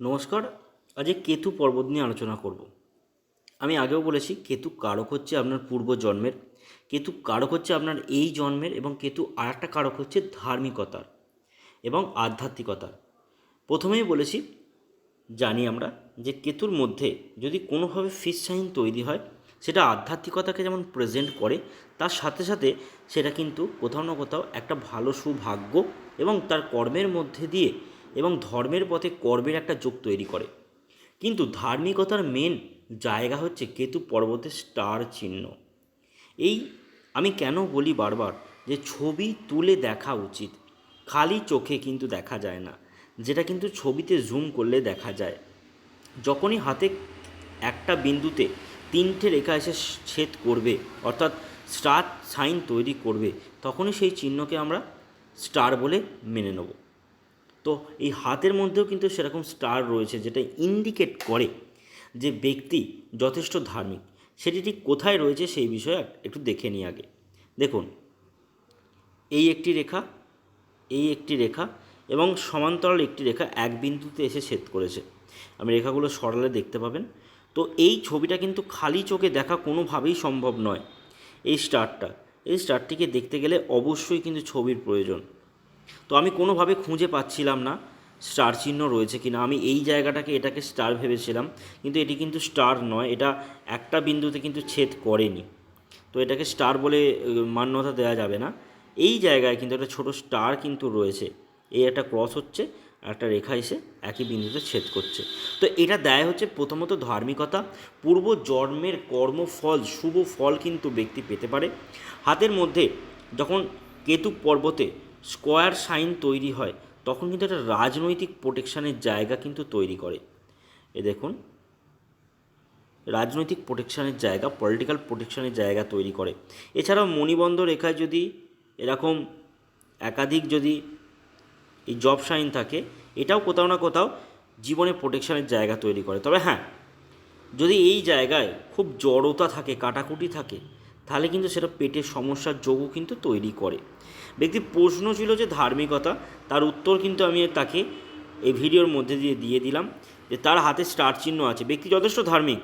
নমস্কার, আজ কেতু পর্বত নিয়ে আলোচনা করব। আমি আগেও বলেছি, কেতু কারক হচ্ছে আপনার পূর্ব জন্মের কেতু কারক হচ্ছে আপনার এই জন্মের এবং কেতু আর একটা কারক হচ্ছে ধার্মিকতার এবং আধ্যাত্মিকতার। প্রথমেই বলেছি, জানি আমরা যে কেতুর মধ্যে যদি কোনোভাবে ফিস সাইন তৈরি হয়, সেটা আধ্যাত্মিকতাকে যেমন প্রেজেন্ট করে, তার সাথে সাথে সেটা কিন্তু কোথাও না কোথাও একটা ভালো সুভাগ্য এবং তার কর্মের মধ্যে দিয়ে এবং ধর্মের পথে কর্মের একটা যোগ তৈরি করে। কিন্তু ধার্মিকতার মেন জায়গা হচ্ছে কেতু পর্বতের স্টার চিহ্ন। এই আমি কেন বলি বারবার যে ছবি তুলে দেখা উচিত। খালি চোখে কিন্তু দেখা যায় না, যেটা কিন্তু ছবিতে জুম করলে দেখা যায়। যখনই হাতে একটা বিন্দুতে তিনটে রেখা এসে ছেদ করবে, অর্থাৎ স্টার সাইন তৈরি করবে, তখনই সেই চিহ্নকে আমরা স্টার বলে মেনে নেব। তো এই হাতের মধ্যেও কিন্তু সেরকম স্টার রয়েছে যেটা ইন্ডিকেট করে যে ব্যক্তি যথেষ্ট ধার্মিক। সেটি ঠিক কোথায় রয়েছে সেই বিষয়ে একটু দেখে নিই আগে। দেখুন, এই একটি রেখা, এই একটি রেখা এবং সমান্তরাল একটি রেখা এক বিন্দুতে এসে ছেদ করেছে। আমি রেখাগুলো সরালে দেখতে পাবেন। তো এই ছবিটা কিন্তু খালি চোখে দেখা কোনোভাবেই সম্ভব নয়। এই স্টারটা এই স্টারটিকে দেখতে গেলে অবশ্যই কিন্তু ছবির প্রয়োজন। তো আমি কোনোভাবে খুঁজে পাচ্ছিলাম না। স্টার চিহ্ন রয়েছে কিনা? আমি এই জায়গাটাকে, এটাকে স্টার ভেবেছিলাম, কিন্তু এটি কিন্তু স্টার নয়। এটা একটা বিন্দুতে কিন্তু ছেদ করেনি। তো এটাকে স্টার বলে মান্যতা দেওয়া যাবে না। এই জায়গায় কিন্তু একটা ছোট স্টার কিন্তু রয়েছে। এই একটা ক্রস হচ্ছে একটা রেখা এসে একই বিন্দুতে ছেদ করছে। তো এটা দেয় হচ্ছে প্রথমত ধার্মিকতা। পূর্ব জন্মের কর্মফল, শুভ ফল কিন্তু ব্যক্তি পেতে পারে। হাতের মধ্যে যখন কেতু পর্বতে স্কোয়ার সাইন তৈরি হয়, তখন কিন্তু একটা রাজনৈতিক প্রোটেকশানের জায়গা কিন্তু তৈরি করে। এ দেখুন, রাজনৈতিক প্রোটেকশানের জায়গা, পলিটিক্যাল প্রোটেকশানের জায়গা তৈরি করে। এছাড়াও মণিবন্ধ রেখায় যদি এরকম একাধিক যদি এই জব সাইন থাকে, এটাও কোথাও না কোথাও জীবনে প্রোটেকশানের জায়গা তৈরি করে। তবে হ্যাঁ যদি এই জায়গায় খুব জড়তা থাকে, কাটাকুটি থাকে তাহলে কিন্তু সেটা পেটের সমস্যার যোগও কিন্তু তৈরি করে। ব্যক্তির প্রশ্ন ছিল যে ধার্মিকতা, তার উত্তর কিন্তু আমি তাকে এই ভিডিওর মধ্যে দিয়ে দিয়ে দিলাম যে তার হাতে স্টার চিহ্ন আছে। ব্যক্তি যথেষ্ট ধার্মিক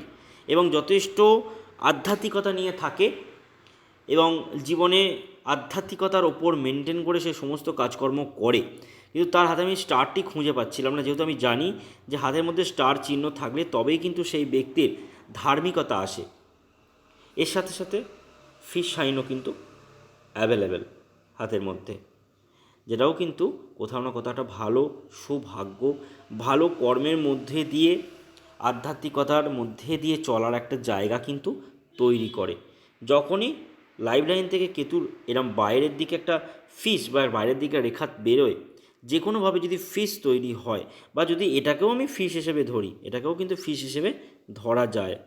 এবং যথেষ্ট আধ্যাত্মিকতা নিয়ে থাকে এবং জীবনে আধ্যাত্মিকতার ওপর মেনটেন করে সে সমস্ত কাজকর্ম করে। কিন্তু তার হাতে আমি স্টারটি খুঁজে পাচ্ছিলাম না। যেহেতু আমি জানি যে হাতের মধ্যে স্টার চিহ্ন থাকলে তবেই কিন্তু সেই ব্যক্তির ধার্মিকতা আসে। এর সাথে সাথে ফিশ সাইনও কিন্তু অ্যাভেলেবেল হাতের মধ্যে। যেটাও কিন্তু কোথাও না কোথাও একটা ভালো, সুভাগ্য, ভালো কর্মের মধ্যে দিয়ে, আধ্যাত্মিকতার মধ্যে দিয়ে চলার একটা জায়গা কিন্তু তৈরি করে। যখনই লাইফ লাইন থেকে কেতুর এরম বাইরের দিকে একটা ফিস বা বাইরের দিকে রেখা বেরোয় যে কোনোভাবে যদি ফিস তৈরি হয় বা যদি এটাকেও আমি ফিস হিসেবে ধরি, এটাকেও কিন্তু ফিস হিসেবে ধরা যায়।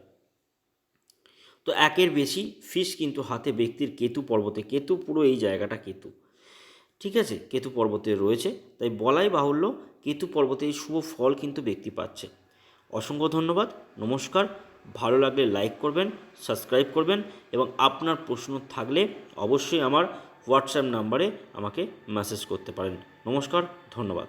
তো একের বেশি ফিস কিন্তু হাতে ব্যক্তির কেতু পর্বতে, কেতু পুরো এই জায়গাটা কেতু। ঠিক আছে? কেতু পর্বতে রয়েছে। তাই বলাই বাহুল্য, কেতু পর্বতে এই শুভ ফল কিন্তু ব্যক্তি পাচ্ছে। অসংখ্য ধন্যবাদ, নমস্কার। ভালো লাগলে লাইক করবেন সাবস্ক্রাইব করবেন এবং আপনার প্রশ্ন থাকলে অবশ্যই আমার হোয়াটসঅ্যাপ নাম্বারে আমাকে মেসেজ করতে পারেন। নমস্কার, ধন্যবাদ।